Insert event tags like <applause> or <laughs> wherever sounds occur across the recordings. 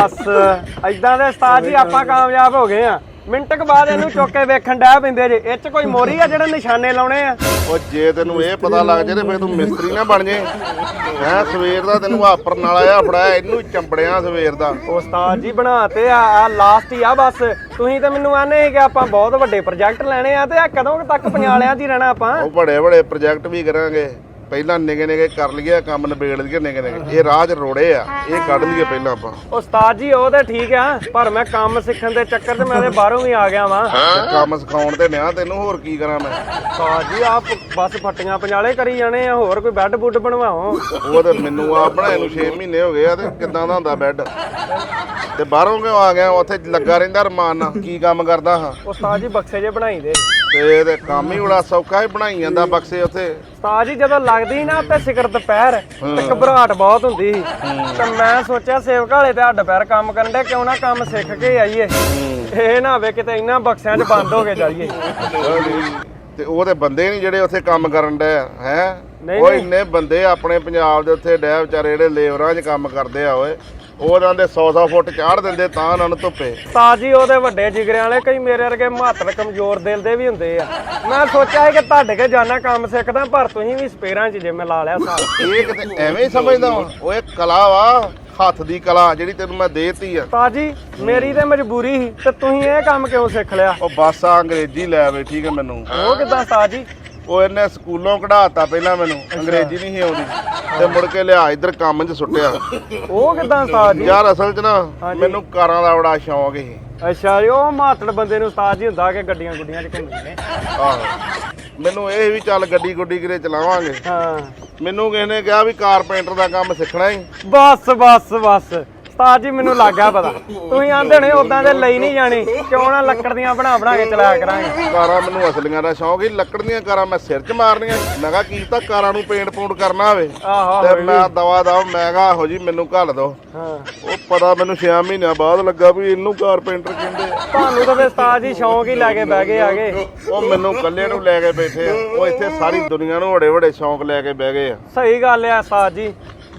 ਬਸ ਐਦਾਂ ਦੇ ਉਸਤਾਦ ਜੀ ਆਪਾਂ ਕਾਮਯਾਬ ਹੋ ਗਏ ਆ। ਮਿੰਟ ਕੁ ਬਾਅਦ ਇਹਨੂੰ ਚੁੱਕ ਕੇ ਵੇਖਣ ਡੈ ਪੈਂਦੇ ਜੇ। ਇਹ ਚ ਕੋਈ ਮੋਰੀ ਆ ਜਿਹੜੇ ਨਿਸ਼ਾਨੇ ਲਾਉਣੇ ਆ? ਉਹ ਜੇ ਤੈਨੂੰ ਇਹ ਪਤਾ ਲੱਗ ਜੇ ਤੇ ਫੇਰ ਤੂੰ ਮਿਸਤਰੀ ਨਾ ਬਣ ਜੇ। ਹੈ ਸਵੇਰ ਦਾ ਤੈਨੂੰ ਆਪਰ ਨਾਲ ਆਇਆ ਫੜਾਇਆ ਇਹਨੂੰ ਚੰਬੜਿਆ ਸਵੇਰ ਦਾ। ਉਸਤਾਦ ਜੀ ਬਣਾਤੇ ਆ ਆ ਲਾਸਟ ਹੀ ਆ ਬਸ। ਤੁਸੀਂ ਤੇ ਮੈਨੂੰ ਆਨੇ ਸੀ ਕਿ ਆਪਾਂ ਬਹੁਤ ਵੱਡੇ ਪ੍ਰੋਜੈਕਟ ਲੈਣੇ ਆ ਤੇ ਆ ਕਦੋਂ ਤੱਕ <laughs> ਪੰਜਾਲਿਆਂ 'ਚ ਹੀ ਰਹਿਣਾ ਆਪਾਂ? ਉਹ ਬੜੇ ਬੜੇ ਪ੍ਰੋਜੈਕਟ ਵੀ ਕਰਾਂਗੇ। ਪਹਿਲਾਂ ਨਿਗੇ ਨਿਗੇ ਕਰ ਲਈਏ ਕੰਮ ਨਿਬੇੜ ਲਈਏ ਨਿਗੇ ਨਿਗੇ। ਇਹ 'ਚ ਰੋੜੇ ਆ ਇਹ ਕੱਢ ਲਈਏ ਪਹਿਲਾਂ ਆਪਾਂ। ਉਸਤਾਦ ਜੀ ਉਹ ਤੇ ਠੀਕ ਆ ਪਰ ਮੈਂ ਕੰਮ ਸਿੱਖਣ ਦੇ ਚੱਕਰ 'ਚ ਮੈਂ ਤੇ ਬਾਹਰੋਂ ਵੀ ਆ ਗਿਆ ਵਾਂ। ਤੇ ਕੰਮ ਸਿਖਾਉਣ ਤੇ ਨਿਆ ਤੈਨੂੰ ਹੋਰ ਕੀ ਕਰਾਂ ਮੈਂ? ਉਸਤਾਦ ਜੀ ਆਪ ਬਸ ਫੱਟੀਆਂ ਪੰਜਾਲੇ ਕਰੀ ਜਾਣੇ ਆ ਹੋਰ ਕੋਈ ਬੈੱਡ ਬੁੱਡ ਬਣਵਾਓ। ਉਹ ਤੇ ਮੈਨੂੰ ਆ ਬਣਾਏ ਨੂੰ 6 ਮਹੀਨੇ ਹੋ ਗਏ ਆ ਤੇ ਕਿੱਦਾਂ ਦਾ ਹੁੰਦਾ ਬੈੱਡ? ਤੇ ਬਾਹਰੋਂ ਕਿਉਂ ਆ ਗਿਆ? ਉੱਥੇ ਲੱਗਾ ਰਹਿੰਦਾ ਰਮਾਨ ਨਾਲ। ਕੀ ਕੰਮ ਕਰਦਾ ਹਾਂ? ਉਸਤਾਦ ਜੀ ਬਕਸੇ ਜੇ ਬਣਾਈ ਦੇ। ਤੇ ਇਹਦੇ ਕੰਮ ਹੀ ਬੜਾ ਸੌਖਾ ਹੀ ਬਣਾਈ ਜਾਂਦਾ ਬਕਸੇ ਉੱਥੇ। ਉਸਤਾਦ ਜੀ ਜਦੋਂ ਲੱਗਦੀ ਨਾ ਤੇ ਸਿਕਰ ਦੁਪਹਿਰ ਤੇ ਘਬਰਾਹਟ ਬਹੁਤ ਹੁੰਦੀ ਸੀ। ਤੇ ਮੈਂ ਸੋਚਿਆ ਸੇਵਕ ਵਾਲੇ ਤੇ ਹੱਡ ਪੈਰ ਕੰਮ ਕਰਨ ਦੇ ਕਿਉਂ ਨਾ ਕੰਮ ਸਿੱਖ ਕੇ ਆਈਏ। ਇਹ ਨਾ ਹੋਵੇ ਕਿਤੇ ਇਹਨਾਂ ਬਕਸਿਆਂ 'ਚ ਬੰਦ ਹੋ ਕੇ ਜਾਈਏ। ਤੇ ਉਹ ਤੇ ਬੰਦੇ ਨਹੀਂ ਜਿਹੜੇ ਉੱਥੇ ਕੰਮ ਕਰਨ ਆ ਹੈ? ਨਹੀਂ, ਉਹ ਨਹੀਂ। ਇੰਨੇ ਬੰਦੇ ਆਪਣੇ ਪੰਜਾਬ ਦੇ ਉੱਥੇ ਡੈ ਵਿਚਾਰੇ ਜਿਹੜੇ ਲੇਬਰਾਂ 'ਚ ਕੰਮ ਕਰਦੇ ਆ ਓਏ। ਉਹਨਾਂ ਦੇ 100-100 ਫੁੱਟ ਚਾੜ ਦਿੰਦੇ ਤਾਂ ਉਹਨਾਂ ਨੂੰ ਧੁੱਪੇ। ਉਸਤਾਦ ਜੀ ਉਹਦੇ ਵੱਡੇ ਜਿਗਰਿਆਂ ਵਾਲੇ ਕਈ ਮੇਰੇ ਵਰਗੇ ਮਾਤਰ ਕਮਜ਼ੋਰ ਦਿਲ ਦੇ ਵੀ ਹੁੰਦੇ ਆ। ਮੈਂ ਸੋਚਿਆ ਸੀ ਕਿ ਤੁਹਾਡੇ ਕੇ ਜਾਣਾ ਕੰਮ ਸਿੱਖਦਾ ਪਰ ਤੁਸੀਂ ਵੀ ਸਪੇਰਾਂ 'ਚ ਜਿਵੇਂ ਲਾ ਲਿਆ ਸਾਲ ਇਹ ਕਿਤੇ ਐਵੇਂ ਹੀ ਸਮਝਦਾ ਉਹ ਇਹ ਕਲਾ ਵਾ ਹੱਥ ਦੀ ਕਲਾ ਜਿਹੜੀ ਤੈਨੂੰ ਮੈਂ ਦੇਤੀ ਆ। ਉਸਤਾਦ ਜੀ ਮੇਰੀ ਤੇ ਮਜਬੂਰੀ ਸੀ ਤੇ ਤੁਸੀਂ ਇਹ ਕੰਮ ਕਿਉਂ ਸਿੱਖ ਲਿਆ? ਉਹ ਬਸ ਆ ਅੰਗਰੇਜ਼ੀ ਲੈ ਵੇ ਠੀਕ ਹੈ ਮੈਨੂੰ। ਉਹ ਕਿਦਾਂ ਉਸਤਾਦ ਜੀ? ਉਹ ਇਹਨੇ ਸਕੂਲੋਂ ਕਢਾਤਾ ਪਹਿਲਾਂ ਮੈਨੂੰ ਅੰਗਰੇਜ਼ੀ ਨਹੀਂ ਸੀ ਆਉਂਦੀ। ਤੇ ਮੁੜ ਕੇ ਲਿਆ ਇੱਧਰ ਕੰਮ 'ਚ ਸੁੱਟਿਆ। ਉਹ ਕਿਦਾਂ ਉਸਤਾਦ ਜੀ? ਯਾਰ ਅਸਲ 'ਚ ਨਾ ਹਾਂਜੀ। ਮੈਨੂੰ ਕਾਰਾਂ ਦਾ ਬੜਾ ਸ਼ੌਂਕ ਸੀ। ਅੱਛਾ ਜੀ ਉਹ ਮਾਤੜ ਬੰਦੇ ਨੂੰ ਉਸਤਾਦ ਜੀ ਹੁੰਦਾ ਕਿ ਗੱਡੀਆਂ ਗੁੱਡੀਆਂ 'ਚ ਘੁੰਮਦੇ ਨੇ। ਆਹੋ। ਮੈਨੂੰ ਇਹ ਵੀ ਚੱਲ ਗੱਡੀ ਗੁੱਡੀ ਕਿਤੇ ਚਲਾਵਾਂਗੇ। ਹਾਂ। ਮੈਨੂੰ ਕਿਸੇ ਨੇ ਕਿਹਾ ਵੀ ਕਾਰਪੈਂਟਰ ਦਾ ਕੰਮ ਸਿੱਖਣਾ ਹੀ ਬਸ ਬਸ ਬਸ। ਉਸਤਾਦ ਜੀ ਮੈਨੂੰ ਲੱਗਾ ਪਤਾ। ਤੁਸੀਂ ਆਂਦੇ ਨੇ ਉਦਾਂ ਦੇ ਲਈ ਨਹੀਂ ਜਾਣੀ। ਕਿਉਂ ਨਾ ਲੱਕੜ ਦੀਆਂ ਬਣਾ ਬਣਾ ਕੇ ਚਲਾਇਆ ਕਰਾਂਗੇ। ਕਾਰਾਂ ਮੈਨੂੰ ਅਸਲੀਆਂ ਦਾ ਸ਼ੌਂਕ ਹੀ ਲੱਕੜ ਦੀਆਂ ਕਾਰਾਂ ਮੈਂ ਸਿਰ 'ਚ ਮਾਰਨੀਆਂ। ਮੈਂ ਕਿਹਾ ਕੀ ਤਾਂ ਕਾਰਾਂ ਨੂੰ ਪੇਂਟ ਪੂੰਟ ਕਰਨਾ ਹੋਵੇ। ਆਹੋ ਤੇ ਮੈਂ ਦਵਾ ਦਵਾ ਮੈਂ ਕਿਹਾ ਇਹੋ ਜੀ ਮੈਨੂੰ ਘੱਲ ਦੋ ਹਾਂ। ਉਹ ਪਤਾ ਮੈਨੂੰ 6 ਮਹੀਨਿਆਂ ਬਾਅਦ ਲੱਗਾ ਵੀ ਇਹਨੂੰ ਕਾਰਪੈਂਟਰ ਕਹਿੰਦੇ। ਆ ਤੁਹਾਨੂੰ ਤਾਂ ਫਿਰ ਉਸਤਾਦ ਜੀ ਸ਼ੌਂਕ ਹੀ ਲੈ ਕੇ ਬਹਿ ਗਏ ਆਗੇ। ਉਹ ਮੈਨੂੰ ਇਕੱਲੇ ਨੂੰ ਲੈ ਕੇ ਬੈਠੇ ਆ। ਉਹ ਇੱਥੇ ਸਾਰੀ ਦੁਨੀਆ ਨੂੰ ਵੱਡੇ ਵੱਡੇ ਸ਼ੌਂਕ ਲੈ ਕੇ ਬਹਿ ਗਏ ਆ। ਸਹੀ ਗੱਲ ਆ ਉਸਤਾਦ ਜੀ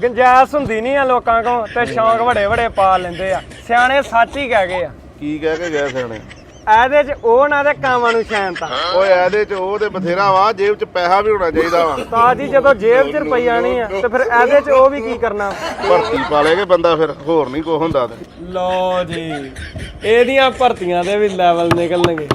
ਗੰਜਾਇਸ਼ ਹੁੰਦੀ ਨਹੀਂ ਆ ਲੋਕਾਂ ਕੋਲ ਤੇ ਸ਼ੌਂਕ ਵੱਡੇ ਵੱਡੇ ਪਾ ਲੈਂਦੇ ਆ। ਸਿਆਣੇ ਸੱਚ ਹੀ ਕਹਿ ਗਏ ਆ। ਕੀ ਕਹਿ ਕੇ ਗਏ ਸਿਆਣੇ? ਇਹਦੇ 'ਚ ਉਹ ਨਾ ਤੇ ਕਾਵਾਂ ਨੂੰ ਸ਼ੈਨ ਤਾਂ। ਓਏ ਇਹਦੇ 'ਚ ਉਹ ਤੇ ਬਥੇਰਾ ਵਾ ਜੇਬ 'ਚ ਪੈਸਾ ਵੀ ਹੋਣਾ ਚਾਹੀਦਾ ਵਾ। ਉਸਤਾਦ ਜੀ ਜਦੋਂ ਜੇਬ 'ਚ ਰੁਪਈਆ ਨਹੀਂ ਆ ਤੇ ਫਿਰ ਇਹਦੇ 'ਚ ਉਹ ਵੀ ਕੀ ਕਰਨਾ? ਭਰਤੀ ਪਾ ਲੇਗੇ ਬੰਦਾ ਫਿਰ ਹੋਰ ਨਹੀਂ ਕੋ ਹੁੰਦਾ ਤੇ। ਲੋ ਜੀ ਇਹਦੀਆਂ ਭਰਤੀਆਂ ਦੇ ਵੀ ਲੈਵਲ ਨਿਕਲਣਗੇ।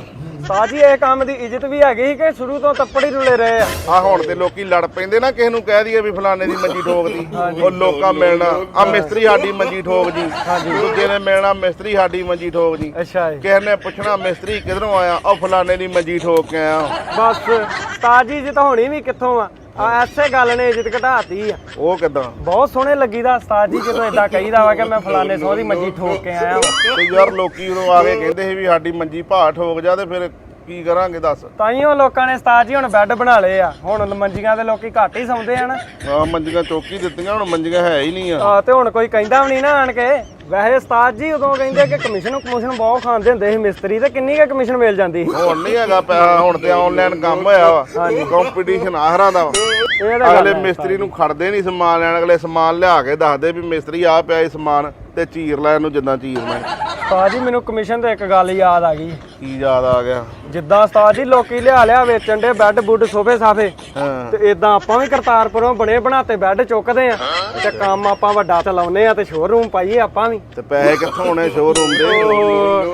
ਉਸਤਾਦ ਜੀ ਇਹ ਕੰਮ ਦੀ ਇੱਜ਼ਤ ਵੀ ਹੈਗੀ ਕਿ ਸ਼ੁਰੂ ਤੋਂ ਤੱਪੜ ਰੁਲੇ ਰਹੇ ਆ। ਆ ਹੁਣ ਤੇ ਲੋਕੀ ਲੜ ਪੈਂਦੇ ਨਾ ਕਿਸੇ ਨੂੰ ਕਹਿ ਦਈਏ ਵੀ ਫਲਾਣੇ ਦੀ ਮੰਜੀ ਠੋਕਦੀ ਉਹ ਲੋਕਾਂ ਮਿਲਣਾ। ਆ ਮਿਸਤਰੀ ਸਾਡੀ ਮੰਜੀ ਠੋਕ ਜੀ ਦੂਜੇ ਨੇ ਮਿਲਣਾ ਮਿਸਤਰੀ ਸਾਡੀ ਮੰਜੀ ਠੋਕ ਜੀ ਅੱਛਾ ਜੀ। ਕਿਸੇ ਨੇ ਪੁੱਛਣਾ ਮਿਸਤਰੀ ਕਿਧਰੋਂ ਆਇਆ? ਉਹ ਫਲਾਣੇ ਦੀ ਮੰਜੀ ਠੋਕ ਕੇ ਆਇਆ। ਬਸ ਉਸਤਾਦ ਜੀ ਜਿੱਤ ਹੋਣੀ ਵੀ ਕਿੱਥੋਂ ਆ? ਆ ਐਸੇ ਗੱਲ ਨੇ ਇੱਜ਼ਤ ਘਟਾਤੀ ਆ। ਉਹ ਕਿਦਾਂ? ਬਹੁਤ ਸੋਹਣੇ ਲੱਗੀਦਾ ਉਸਤਾਦ ਜੀ ਜਦੋਂ ਇਦਾਂ ਕਹੀਦਾ ਵਾ ਕਿ ਮੈਂ ਫਲਾਣੇ ਸੋਹ ਦੀ ਮੰਜੀ ਠੋਕ ਕੇ ਆਇਆ ਵਾਂ। ਤੇ ਯਾਰ ਲੋਕੀ ਉਦੋਂ ਆ ਕੇ ਕਹਿੰਦੇ ਸੀ ਵੀ ਸਾਡੀ ਮੰਜੀ ਭਾ ਠੋਕ ਜਾ ਤੇ ਫਿਰ ਕੀ ਕਰਾਂਗੇ ਦੱਸ? ਤਾਈਓ ਲੋਕਾਂ ਨੇ ਉਸਤਾਦ ਜੀ ਹੁਣ ਬੈੱਡ ਬਣਾ ਲਏ ਆ। ਹੁਣ ਮੰਜੀਆਂ ਦੇ ਲੋਕੀ ਘੱਟ ਹੀ ਸੌਂਦੇ ਆ ਨਾ ਆ ਮੰਜੀਆਂ ਚੌਕੀ ਦਿੱਤੀਆਂ ਹੁਣ ਮੰਜੀਆਂ ਹੈ ਹੀ ਨਹੀਂ ਆ। ਆ ਤੇ ਹੁਣ ਕੋਈ ਕਹਿੰਦਾ ਵੀ ਨਹੀਂ ਨਾ ਆਣ ਕੇ। ਵੈਸੇ ਉਸਤਾਦ ਜੀ ਉਦੋਂ ਕਹਿੰਦੇ ਕਿ ਕਮਿਸ਼ਨ ਕਮਿਸ਼ਨ ਬਹੁਤ ਖਾਂਦੇ ਹੁੰਦੇ ਸੀ ਮਿਸਤਰੀ ਤੇ ਕਿੰਨੀ ਕੁ ਕਮਿਸ਼ਨ ਮਿਲ ਜਾਂਦੀ ਸੀ? ਹੁਣ ਨਹੀਂ ਹੈਗਾ ਪੈਸਾ ਹੁਣ ਤੇ ਆਨਲਾਈਨ ਕੰਮ ਹੋਇਆ ਵਾ। ਕੰਪੀਟੀਸ਼ਨ ਆਹਰਾਂ ਦਾ ਵਾ। ਇਹ ਤਾਂ ਗੱਲ ਅਗਲੇ ਹੈ। ਮਿਸਤਰੀ ਨੂੰ ਖੜਦੇ ਨਹੀਂ ਸਮਾਨ ਲੈਣ ਅਗਲੇ ਸਮਾਨ ਲਿਆ ਕੇ ਦੱਸਦੇ ਵੀ ਮਿਸਤਰੀ ਆ ਪਿਆ ਇਹ ਸਮਾਨ। ਤੇ ਚੀਰ ਲੈ ਇਹਨੂੰ ਜਿੱਦਾਂ ਚੀਰਨਾ ਹੈ। ਉਸਤਾਦ ਜੀ ਮੈਨੂੰ ਕਮਿਸ਼ਨ ਤੇ ਇੱਕ ਗੱਲ ਯਾਦ ਆ ਗਈ। ਕੀ ਯਾਦ ਆ ਗਿਆ? ਜਿੱਦਾਂ ਉਸਤਾਦ ਜੀ ਲੋਕੀ ਲਿਆ ਲਿਆ ਵੇਚਣ ਦੇ ਬੈੱਡ ਬੁੱਡ ਸੋਫੇ ਸਾਫੇ ਹਾਂ। ਤੇ ਇਦਾਂ ਆਪਾਂ ਵੀ ਕਰਤਾਰਪੁਰੋਂ ਬਣੇ ਬਣਾਤੇ ਬੈੱਡ ਚੁੱਕਦੇ ਆ। ਤੇ ਕੰਮ ਆਪਾਂ ਵੱਡਾ ਚਲਾਉਨੇ ਆ ਤੇ ਸ਼ੋਰੂਮ ਪਾਈਏ ਆਪਾਂ ਵੀ। ਤੇ ਪੈਸੇ ਕਿੱਥੋਂ ਹੋਣੇ ਸ਼ੋਰੂਮ ਦੇ?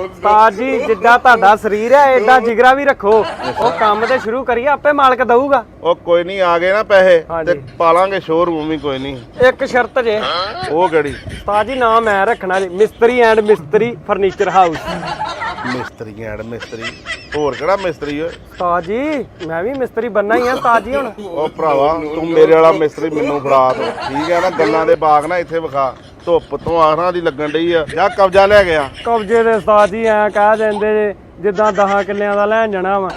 ਉਸਤਾਦ ਜੀ ਜਿੱਦਾਂ ਤੁਹਾਡਾ ਸਰੀਰ ਹੈ ਏਡਾ ਜਿਗਰਾ ਵੀ ਰੱਖੋ। ਉਹ ਕੰਮ ਤੇ ਸ਼ੁਰੂ ਕਰੀਏ ਆਪੇ ਮਾਲਕ ਦਊਗਾ। ਉਹ ਕੋਈ ਨਹੀਂ ਆ ਗਏ ਨਾ ਪੈਸੇ ਹਾਂਜੀ। ਤੇ ਪਾਲਾਂਗੇ ਸ਼ੋਰੂਮ ਵੀ ਕੋਈ ਨਹੀਂ। ਇੱਕ ਸ਼ਰਤ ਜੇ। ਉਹ ਕਿਹੜੀ? ਉਸਤਾਦ ਜੀ ਨਾਮ ਮੈਂ ਰੱਖਣਾ ਜੀ ਮਿਸਤਰੀ ਐਂਡ ਮਿਸਤਰੀ ਫਰਨੀਚਰ ਹਾਊਸ ਮਿਸਤਰੀ ਐਡ ਮਿਸਤਰੀ। ਹੋਰ ਕਿਹੜਾ ਮਿਸਤਰੀ ਓਏ? ਉਸਤਾਦ ਜੀ ਮੈਂ ਵੀ ਮਿਸਤਰੀ ਬੰਨਾ ਹੀ ਆ ਉਸਤਾਦ ਜੀ ਹੁਣ। ਉਹ ਭਰਾਵਾ ਤੂੰ ਮੇਰੇ ਵਾਲਾ ਮਿਸਤਰੀ ਮੈਨੂੰ ਫੜਾ ਦੋ। ਠੀਕ ਹੈ ਨਾ ਗੱਲਾਂ ਦੇ ਬਾਗ ਨਾ ਇੱਥੇ ਵਿਖਾ। ਧੁੱਪ ਤੋਂ ਆਹਰਾਂ ਦੀ ਲੱਗਣ ਡਈ ਆ। ਜਾਂ ਕਬਜ਼ਾ ਲੈ ਗਿਆ ਕਬਜੇ ਦੇ ਉਸਤਾਦ ਜੀ ਐ ਕਹਿ ਦਿੰਦੇ ਜੇ ਜਿੱਦਾਂ 10 ਕਿੱਲਿਆਂ ਦਾ ਲੈਣ ਜਾਣਾ ਵਾ।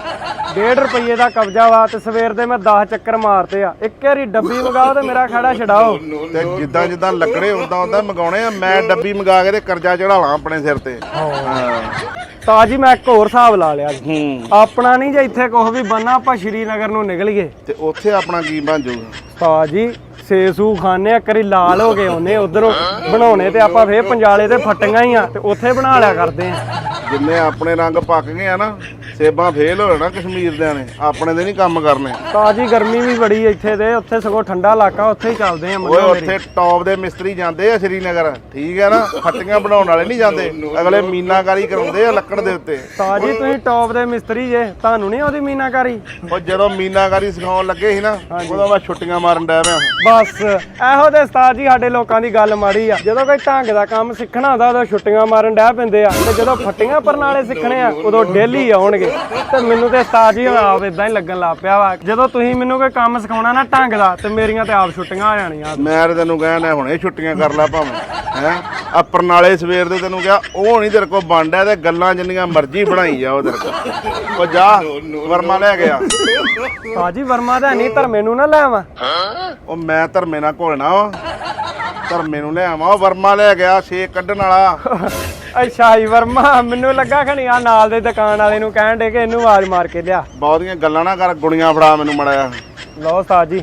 1.5 ਰੁਪਏ ਦਾ ਕਬਜ਼ਾ ਵਾ ਤੇ ਸਵੇਰ ਦੇ ਮੈਂ 10 ਚੱਕਰ ਮਾਰਤੇ ਆ। ਇੱਕ ਵਾਰੀ ਡੱਬੀ ਮੰਗਾਓ ਤੇ ਮੇਰਾ ਖੜਾ ਛਡਾਓ। ਤੇ ਜਿੱਦਾਂ ਜਿੱਦਾਂ ਲੱਕੜੇ ਉਦਾਂ ਉਦਾਂ ਮੰਗਾਉਣੇ ਆ ਮੈਂ ਡੱਬੀ ਮੰਗਾ ਕੇ ਤੇ ਕਰਜ਼ਾ ਚੜਾ ਲਾਂ ਆਪਣੇ ਸਿਰ ਤੇ। ਹਾਂ। ਉਸਤਾਦ ਜੀ ਮੈਂ ਇੱਕ ਹੋਰ ਹਿਸਾਬ ਲਾ ਲਿਆ ਜੀ। ਆਪਣਾ ਨਹੀਂ ਜੇ ਇੱਥੇ ਕੁਝ ਵੀ ਬੰਨਾ ਆਪਾਂ ਸ਼੍ਰੀਨਗਰ ਨੂੰ ਨਿਕਲੀਏ ਤੇ ਉੱਥੇ ਆਪਣਾ ਕੀ ਬਣ ਜਾਊਗਾ? ਉਸਤਾਦ ਜੀ ਸੇਸੂ ਖਾਣੇ ਆ ਕਰੀ ਲਾਲ ਹੋ ਗਏ ਉਹਨੇ ਉਧਰੋਂ ਬਣਾਉਣੇ ਤੇ ਆਪਾਂ ਫੇਰ ਪੰਜਾਲੇ ਤੇ ਫਟੀਆਂ ਹੀ ਆ ਤੇ ਉੱਥੇ ਬਣਾ ਲਿਆ ਕਰਦੇ ਆ। ਜਿੰਨੇ ਆਪਣੇ ਰੰਗ ਪੱਕ ਗਏ ਆ ਨਾ ਸੇਬਾਂ ਫੇਲ ਹੋ ਜਾਣਾ ਕਸ਼ਮੀਰ ਦਿਆਂ ਨੇ ਆਪਣੇ ਦੇ ਨਹੀਂ ਕੰਮ ਕਰਨੇ। ਤਾਜੀ ਗਰਮੀ ਵੀ ਬੜੀ ਇੱਥੇ ਤੇ ਉੱਥੇ ਸਗੋਂ ਠੰਡਾ ਇਲਾਕਾ ਉੱਥੇ ਹੀ ਚੱਲਦੇ ਆ ਓਏ ਮੰਨੋ ਮੇਰੀ। ਉੱਥੇ ਟੌਪ ਦੇ ਮਿਸਤਰੀ ਜਾਂਦੇ ਆ ਸ਼੍ਰੀਨਗਰ ਠੀਕ ਹੈ ਨਾ? ਫੱਟੀਆਂ ਬਣਾਉਣ ਵਾਲੇ ਨਹੀਂ ਜਾਂਦੇ ਅਗਲੇ ਮੀਨਾਕਾਰੀ ਕਰਾਉਂਦੇ ਆ ਲੱਕੜ ਦੇ ਉੱਤੇ। ਤਾਜੀ ਤੁਸੀਂ ਟੌਪ ਦੇ ਮਿਸਤਰੀ ਜੇ ਤੁਹਾਨੂੰ ਨਹੀਂ ਆਉਂਦੀ ਮੀਨਾਕਾਰੀ? ਉਹ ਜਦੋਂ ਮੀਨਾਕਾਰੀ ਸਿਖਾਉਣ ਲੱਗੇ ਸੀ ਨਾ ਉਦੋਂ ਮੈਂ ਛੁੱਟੀਆਂ ਮਾਰਨ ਡਿਆ ਪਿਆ। ਬਸ ਇਹੋ ਤੇ ਉਸਤਾਦ ਜੀ ਸਾਡੇ ਲੋਕਾਂ ਦੀ ਗੱਲ ਮਾੜੀ ਆ। ਜਦੋਂ ਕੋਈ ਢੰਗ ਦਾ ਕੰਮ ਸਿੱਖਣਾ ਹੁੰਦਾ ਉਦੋਂ ਛੁੱਟੀਆਂ ਮਾਰਨ ਡਹਿ ਪੈਂਦੇ ਆ। ਤੇ ਜਦੋਂ ਫੱਟੀਆਂ ਪਰਨਾਲੇ ਸਿੱਖਣੇ ਆ ਉਦੋਂ ਡੇਲੀ ਆਉਣਗੇ। ਤੇ ਮੈਨੂੰ ਤੇ ਉਸਤਾਦ ਜੀ ਆਪ ਇਦਾਂ ਹੀ ਲੱਗਣ ਲੱਗ ਪਿਆ ਵਾ। ਜਦੋਂ ਤੁਸੀਂ ਮੈਨੂੰ ਕੋਈ ਕੰਮ ਸਿਖਾਉਣਾ ਨਾ ਢੰਗ ਦਾ ਤੇ ਮੇਰੀਆਂ ਤੇ ਆਪ ਛੁੱਟੀਆਂ ਆ ਜਾਣੀਆਂ। ਮੈਂ ਤੇ ਤੈਨੂੰ ਕਹਿਣਾ ਹੁਣੇ ਛੁੱਟੀਆਂ ਕਰ ਲੈ ਭਾਵੇਂ ਹੈ? ਆ ਪਰਨਾਲੇ ਸਵੇਰ ਦੇ ਤੈਨੂੰ ਕਿਹਾ ਉਹ ਨਹੀਂ ਤੇਰੇ ਕੋਲ ਬੰਡਿਆ ਤੇ ਗੱਲਾਂ ਜਿੰਨੀਆਂ ਮਰਜ਼ੀ ਬਣਾਈ ਜਾਓ ਤੇਰੇ ਕੋਲ। ਉਹ ਜਾ ਵਰਮਾ ਲੈ ਗਿਆ ਤਾਜੀ ਵਰਮਾ ਦਾ ਨਹੀਂ ਧਰਮੇ ਨੂੰ ਨਾ ਲੈ ਆਵਾਂ। ਉਹ ਮੈਂ ਧਰਮੇ ਨਾਲ ਘੋਲਣਾ ਵਾ। ਧਰਮੇ ਨੂੰ ਲੈ ਆਵਾਂ ਉਹ ਵਰਮਾ ਲੈ ਗਿਆ ਛੇ ਕੱਢਣ ਵਾਲਾ। <laughs> ਅੱਛਾ ਹੀ ਵਰਮਾ ਮੈਨੂੰ ਲੱਗਾ ਖਣੀ ਆ ਨਾਲ ਦੇ ਦੁਕਾਨ ਵਾਲੇ ਨੂੰ ਕਹਿਣ ਦੇ ਕਿ ਇਹਨੂੰ ਆਵਾਜ਼ ਮਾਰ ਕੇ ਲਿਆ। ਬਹੁਤੀਆਂ ਗੱਲਾਂ ਨਾ ਕਰ ਗੁਣੀਆਂ ਫੜਾ ਮੈਨੂੰ ਮੜਾਇਆ ਲਓ ਉਸਤਾਦ ਜੀ।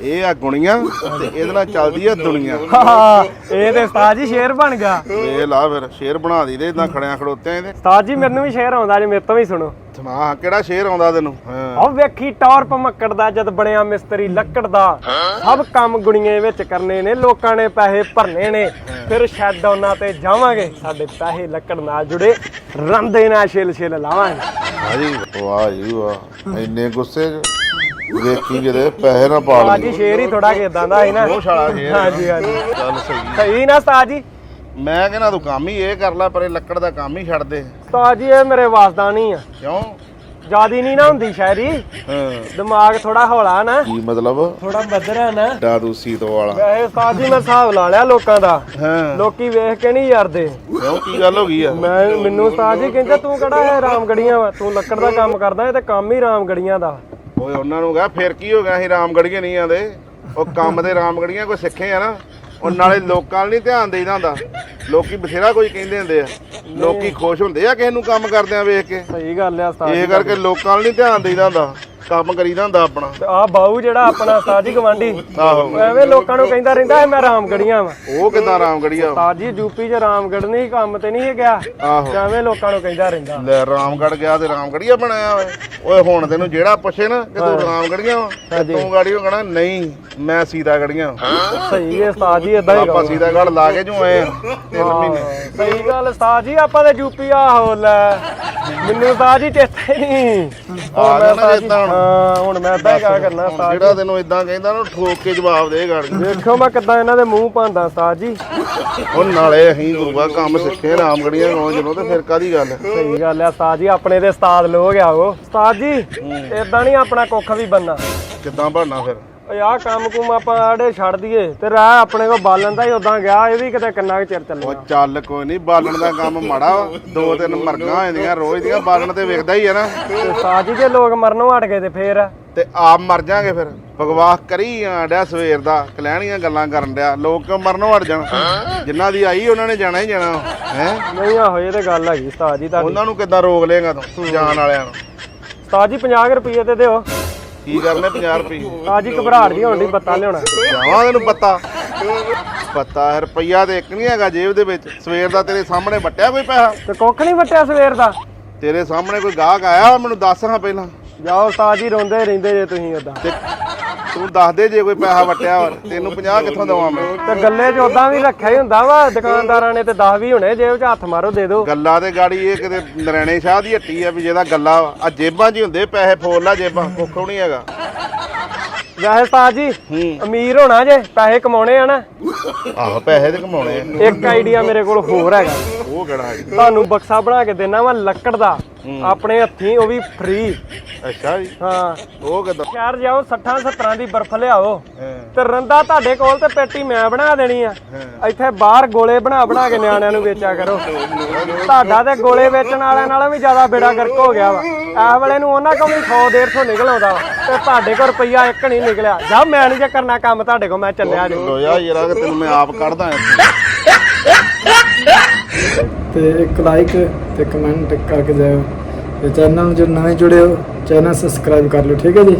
ਇਹ ਆ ਗੁਣੀਆਂ ਤੇ ਇਹਦੇ ਨਾਲ ਚੱਲਦੀ ਆ ਦੁਨੀਆ। ਹਾਂ ਇਹ ਤੇ ਉਸਤਾਦ ਜੀ ਸ਼ੇਰ ਬਣ ਗਿਆ। ਇਹ ਲਾ ਫਿਰ ਸ਼ੇਰ ਬਣਾ ਦੀ ਦੇ ਇਦਾਂ ਖੜਿਆ ਖੜੋਤੇ ਇਹਦੇ। ਉਸਤਾਦ ਜੀ ਮੈਨੂੰ ਵੀ ਸ਼ੇਰ ਆਉਂਦਾ ਜੇ ਮੇਰੇ ਤੋਂ ਵੀ ਸੁਣੋ। ਹਾਂ ਕਿਹੜਾ ਸ਼ੇਰ ਆਉਂਦਾ ਤੈਨੂੰ? ਹਾਂ। ਉਹ ਵੇਖੀ ਟੌਰ ਪਮੱਕੜ ਦਾ ਜਦ ਬਣਿਆ ਮਿਸਤਰੀ ਲੱਕੜ ਦਾ। ਸਭ ਕੰਮ ਗੁਣੀਏ ਵਿੱਚ ਕਰਨੇ ਨੇ ਲੋਕਾਂ ਨੇ ਪੈਸੇ ਭਰਨੇ ਨੇ। ਫਿਰ ਸ਼ੈੱਡ ਉਹਨਾਂ ਤੇ ਜਾਵਾਂਗੇ ਸਾਡੇ ਪੈਸੇ ਲੱਕੜ ਨਾਲ ਜੁੜੇ। ਰੰਦੇ ਨਾਲ ਛਿਲ ਛਿਲ ਲਾਵਾਂਗੇ। ਹਾਂਜੀ ਵਾਹ ਜੀ ਵਾਹ। ਇੰਨੇ ਗੁੱਸੇ 'ਚ ਵੇਖੀ ਕਿਤੇ ਪੈਸੇ ਨਾ ਪਾ ਉਸਤਾਦ ਜੀ ਸ਼ੇਰ ਹੀ ਥੋੜਾ ਕਿਦਾਂ ਦਾ ਹੈ ਨਾ। ਉਹ ਛਾਲਾ ਸ਼ੇਰ। ਹਾਂਜੀ ਹਾਂਜੀ। ਚੱਲ ਸਹੀ ਸਹੀ ਨਾ ਉਸਤਾਦ ਜੀ ਮੈਂ ਕਹਿੰਦਾ ਤੂੰ ਕੰਮ ਹੀ ਇਹ ਕਰ ਲੈ ਪਰੇ ਲੱਕੜ ਦਾ ਕੰਮ ਹੀ ਛੱਡ ਦੇ। ਉਸਤਾਦ ਜੀ ਇਹ ਮੇਰੇ ਵਾਸਦਾ ਨਹੀਂ ਆ। ਕਿਉਂ? ਜਿਆਦੀ ਨਹੀਂ ਨਾ ਹੁੰਦੀ ਸ਼ਾਇਰੀ। ਹਾਂ। ਦਿਮਾਗ ਥੋੜਾ ਹੌਲਾ ਨਾ। ਕੀ ਮਤਲਬ? ਥੋੜਾ ਬੱਦਰਾ ਨਾ। ਦਾਦੂ ਸੀਤੋ ਵਾਲਾ। ਵੈਸੇ ਉਸਤਾਦ ਜੀ ਮੈਂ ਹਿਸਾਬ ਲਾ ਲਿਆ ਲੋਕਾਂ ਦਾ। ਹਾਂ। ਲੋਕੀ ਵੇਖ ਕੇ ਨਹੀਂ ਯਾਰਦੇ ਕਿਉਂ? ਕੀ ਗੱਲ ਹੋ ਗਈ ਆ? ਮੈਂ ਮੈਨੂੰ ਉਸਤਾਦ ਜੀ ਕਹਿੰਦਾ ਤੂੰ ਕਿਹੜਾ ਹੈ ਰਾਮਗੜੀਆਂ ਵਾ? ਤੂੰ ਲੱਕੜ ਦਾ ਕੰਮ ਕਰਦਾ ਇਹ ਤੇ ਕੰਮ ਹੀ ਰਾਮਗੜੀਆਂ ਦਾ। ਓਏ ਉਹਨਾਂ ਨੂੰ ਕਹਾ ਫਿਰ ਕੀ ਹੋ ਗਿਆ? ਅਸੀਂ ਰਾਮਗੜੀਏ ਨਹੀਂ ਆਂਦੇ। ਉਹ ਕੰਮ ਦੇ ਰਾਮਗੜੀਆਂ ਕੋਈ ਸਿੱਖੇ ਆ ਨਾ। ਉਹ ਨਾਲੇ ਲੋਕਾਂ ਵੱਲ ਨਹੀਂ ਧਿਆਨ ਦੇਈਦਾ ਹੁੰਦਾ। ਲੋਕੀ ਬਥੇਰਾ ਕੋਈ ਕਹਿੰਦੇ ਹੁੰਦੇ ਆ। ਲੋਕੀ ਖੁਸ਼ ਹੁੰਦੇ ਆ ਕਿਸੇ ਨੂੰ ਕੰਮ ਕਰਦਿਆਂ ਵੇਖ ਕੇ। ਸਹੀ ਗੱਲ ਆ ਉਸਤਾਦ ਇਹ ਕਰਕੇ ਲੋਕਾਂ ਵੱਲ ਨਹੀਂ ਧਿਆਨ ਦੇਈਦਾ ਹੁੰਦਾ। ਕੰਮ ਕਰੀਦਾ ਹੁੰਦਾ ਆਪਣਾ। ਆ ਬਾਊ ਜਿਹੜਾ ਆਪਣਾ ਉਸਤਾਦ ਜੀ ਗਵਾਂਢੀ ਆਹੋ। ਐਵੇਂ ਲੋਕਾਂ ਨੂੰ ਕਹਿੰਦਾ ਰਹਿੰਦਾ ਮੈਂ ਰਾਮਗੜੀਆਂ ਵਾ। ਉਹ ਕਿਦਾਂ ਰਾਮਗੜੀਆ ਉਸਤਾਦ ਜੀ ਯੂਪੀ 'ਚ ਰਾਮਗੜ ਨਹੀਂ ਕੰਮ ਤੇ ਨਹੀਂ ਗਿਆ ਆਹੋ। ਤੇ ਐਵੇਂ ਲੋਕਾਂ ਨੂੰ ਕਹਿੰਦਾ ਰਹਿੰਦਾ। ਲੈ ਰਾਮਗੜ ਗਿਆ ਤੇ ਰਾਮਗੜੀਆ ਬਣਾਇਆ ਓਏ ਓਏ ਹੁਣ ਤੈਨੂੰ ਜਿਹੜਾ ਪੁੱਛੇ ਨਾ ਕਿ ਤੂੰ ਰਾਮਗੜੀਆਂ ਵਾ ਤੇ ਤੂੰ ਗਾੜੀਓ ਕਹਣਾ ਨਹੀਂ ਮੈਂ ਸੀਤਾਗੜੀਆਂ ਸਹੀ ਹੈ ਉਸਤਾਦ ਜੀ ਇਦਾਂ ਹੀ ਆਪਾਂ ਸੀਤਾਗੜ ਲਾ ਕੇ ਜੂ ਆਏ ਆ ਤਿੰਨ ਮਹੀਨੇ। ਸਹੀ ਗੱਲ ਉਸਤਾਦ ਜੀ ਆਪਾਂ ਤੇ ਯੂਪੀ ਆ ਹੋ ਲੈ। ਮੈਨੂੰ ਉਸਤਾਦ ਜੀ ਚੇਤਾ ਹੀ ਨਹੀਂ। ਆ ਹੁਣ ਗਿਆ ਮੈਂ ਨਾ ਉਸਤਾਦ ਜੀ- ਚੇਤਾ ਹੁਣ। ਹਾਂ ਹੁਣ ਮੈਂ ਇਦਾਂ ਹੀ ਕਾ ਕਰਨਾ ਉਸਤਾਦ ਜਿਹੜਾ ਤੈਨੂੰ ਇਦਾਂ ਕਹਿੰਦਾ ਨਾ ਠੋਕ ਕੇ ਜਵਾਬ ਦੇ ਗਾੜੀ। ਦੇਖੋ ਮੈਂ ਕਿੱਦਾਂ ਇਹਨਾਂ ਦੇ ਮੂੰਹ ਪਾਉਂਦਾ ਉਸਤਾਦ ਜੀ। ਉਹ ਨਾਲੇ ਅਸੀਂ ਗੁਰੂਆ ਕੰਮ ਸਿੱਖੇ ਰਾਮਗੜੀਆਂ ਗਾਉਂ ਜਦੋਂ ਤੇ ਫਿਰ ਕਾਦੀ ਗੱਲ ਸਹੀ ਗੱਲ ਆ ਉਸਤਾਦ ਜੀ ਆਪਣੇ ਦੇ ਉਸਤਾਦ ਲੋਗ ਆ ਉਹ। ਉਸਤਾਦ ਜੀ ਇਦਾਂ ਨਹੀਂ ਆਪਣਾ ਕੁੱਖ ਵੀ ਬੰਨਾ। ਕਿੱਦਾਂ ਬਣਨਾ ਫਿਰ? ਓਏ ਆਹ ਕੰਮ ਕੁਮ ਆਪਾਂ ਆੜੇ ਛੱਡ ਦਈਏ ਤੇ ਰਾਹ ਆਪਣੇ ਕੋ ਬਾਲਣ ਦਾ ਹੀ ਉਦਾਂ ਗਿਆ ਇਹ ਵੀ ਕਿਤੇ ਕਿੰਨਾ ਕੁ ਚਿਰ ਉਹ ਚੱਲਿਆ ਚੱਲ ਕੋਈ ਨਹੀਂ ਬਾਲਣ ਦਾ ਕੰਮ ਮਾੜਾ ਵਾ। ਦੋ ਤਿੰਨ ਮਰਗਾਂ ਹੋ ਜਾਂਦੀਆਂ ਰੋਜ਼ ਦੀਆਂ ਬਾਲਣ ਤੇ ਵੇਖਦਾ ਹੀ ਆ ਨਾ। ਤੇ ਉਸਤਾਦ ਜੀ ਲੋਕ ਮਰਨੋਂ ਹਟ ਗਏ ਤੇ ਫੇਰ? ਤੇ ਆਪ ਮਰ ਜਾਾਂਗੇ ਫਿਰ। ਬਕਵਾਸ ਕਰੀ ਆਂਡਿਆ ਸਵੇਰ ਦਾ ਕਲੈਣੀਆਂ ਗੱਲਾਂ ਕਰਨ ਡਿਆ। ਲੋਕ ਕਿਉਂ ਮਰਨੋਂ ਹਟ ਜਾਣ? ਜਿਨ੍ਹਾਂ ਦੀ ਆਈ ਉਹਨਾਂ ਨੇ ਜਾਣਾ ਹੀ ਜਾਣਾ। ਹੈ? ਨਹੀਂ ਆਹੋ ਇਹ ਤੇ ਗੱਲ ਹੈਗੀ ਉਸਤਾਦ ਜੀ ਤੁਹਾਡੀ। ਉਹਨਾਂ ਨੂੰ ਕਿੱਦਾਂ ਰੋਕ ਲੇਗਾ ਤੂੰ ਜਾਣ ਵਾਲਿਆਂ ਨੂੰ? ਉਸਤਾਦ ਜੀ 50 ਰੁਪਏ ਤੇ ਦਿਓ। ਕੀ ਕਰਨੇ 50 ਰੁਪਏ? ਉਸਤਾਦ ਜੀ ਘਬਰਾਹਟ ਜੀ ਹੋਣ ਦੀ ਬੱਤਾ ਲਿਆਉਣਾ। ਜਾਵਾਂ ਤੈਨੂੰ ਪਤਾ? ਪਤਾ ਹੈ ਰੁਪਈਆ ਤੇ ਇੱਕ ਨਹੀਂ ਹੈਗਾ ਜੇਬ ਦੇ ਵਿੱਚ। ਸਵੇਰ ਦਾ ਤੇਰੇ ਸਾਹਮਣੇ ਵੱਟਿਆ ਕੋਈ ਪੈਸਾ? ਤੇ ਕੁੱਖ ਨਹੀਂ ਵਟਿਆ ਸਵੇਰ ਦਾ। ਤੇਰੇ ਸਾਹਮਣੇ ਕੋਈ ਗਾਹਕ ਆਇਆ? ਮੈਨੂੰ ਦੱਸ ਹਾਂ ਪਹਿਲਾਂ। ਜਾਓ ਉਸਤਾਦ ਜੀ ਰੋਂਦੇ ਰਹਿੰਦੇ ਜੇ ਤੁਸੀਂ ਉਦਾਂ ਤੇ ਤੂੰ ਦੱਸ ਦੇ ਜੇ ਕੋਈ ਪੈਸਾ ਵਟਿਆ ਵਾ ਤੈਨੂੰ 50 ਕਿੱਥੋਂ ਦਵਾਂ ਮੈਂ? ਤੇ ਗੱਲੇ 'ਚ ਉਦਾਂ ਵੀ ਰੱਖਿਆ ਹੀ ਹੁੰਦਾ ਵਾ ਦੁਕਾਨਦਾਰਾਂ ਨੇ ਤੇ 10 ਵੀ ਹੋਣੇ ਜੇਬ 'ਚ ਹੱਥ ਮਾਰੋ ਦੇ ਦਿਓ। ਗੱਲਾਂ ਤੇ ਗਾੜੀ ਇਹ ਕਿਤੇ ਨਰੈਣੇ ਸ਼ਾਹ ਦੀ ਹੱਟੀ ਆ ਵੀ ਜਿਹਦਾ ਗੱਲਾਂ ਆ ਜੇਬਾਂ 'ਚ ਹੀ ਹੁੰਦੇ ਪੈਸੇ ਫੋਲ ਲਾ ਜੇਬਾਂ ਕੁੱਖੋਂ ਨਹੀਂ ਹੈਗਾ। ਵੈਸੇ ਉਸਤਾਦ ਜੀ ਅਮੀਰ ਹੋਣਾ ਜੇ ਪੈਸੇ ਕਮਾਉਣੇ ਆ ਨਾ। ਆਹੋ ਪੈਸੇ ਤੇ ਕਮਾਉਣੇ ਆ। ਇੱਕ ਆਈਡੀਆ ਮੇਰੇ ਕੋਲ ਹੋਰ ਹੈਗਾ। ਉਹ ਕਿਹੜਾ ਹੈ ਤੁਹਾਨੂੰ ਬਕਸਾ ਬਣਾ ਕੇ ਦੇਣਾ ਵਾ ਲੱਕੜ ਦਾ। ਆਪਣੇ ਹੱਥੀਂ ਉਹ ਵੀ ਫ੍ਰੀ ਅੱਛਾ ਜੀ। ਹਾਂ। ਉਹ ਕਿਦਾਂ? ਸ਼ਹਿਰ ਜਾਓ 60 70 ਦੀ ਬਰਫ਼ ਲਿਆਓ। ਤੇ ਰੰਦਾ ਤੁਹਾਡੇ ਕੋਲ ਤੇ ਪੇਟੀ ਮੈਂ ਬਣਾ ਦੇਣੀ ਆ। ਇੱਥੇ ਬਾਹਰ ਗੋਲੇ ਬਣਾ ਬਣਾ ਕੇ ਨਿਆਣਿਆਂ ਨੂੰ ਵੇਚਿਆ ਕਰੋ। ਤੁਹਾਡਾ ਤੇ ਗੋਲੇ ਵੇਚਣ ਵਾਲਿਆਂ ਨਾਲੋਂ ਵੀ ਜ਼ਿਆਦਾ ਬੇੜਾ ਗਰਕ ਹੋ ਗਿਆ ਵਾ। ਇਸ ਵੇਲੇ ਨੂੰ ਉਹਨਾਂ ਕੋਲ ਵੀ 100 150 ਨਿਕਲ ਆਉਂਦਾ ਵਾ। ਤੇ ਤੁਹਾਡੇ ਕੋਲ ਰੁਪਈਆ ਇੱਕ ਨਹੀਂ ਨਿਕਲਿਆ। ਜਾ ਮੈਂ ਨਹੀਂ ਜੇ ਕਰਨਾ ਕੰਮ ਤੁਹਾਡੇ ਕੋਲ ਮੈਂ ਚੱਲਿਆ ਜੀ ਲੋ ਯਾ ਯਾਰ ਤੈਨੂੰ ਮੈਂ ਆਪ ਕੱਢਦਾ ਤੇ ਇੱਕ ਲਾਈਕ ਤੇ ਕਮੈਂਟ ਕਰਕੇ ਜਾਇਓ ਤੇ ਚੈਨਲ ਨੂੰ ਜੋ ਨਵੇਂ ਜੁੜੇ ਹੋ ਚੈਨਲ ਸਬਸਕ੍ਰਾਈਬ ਕਰ ਲਓ, ਠੀਕ ਹੈ ਜੀ?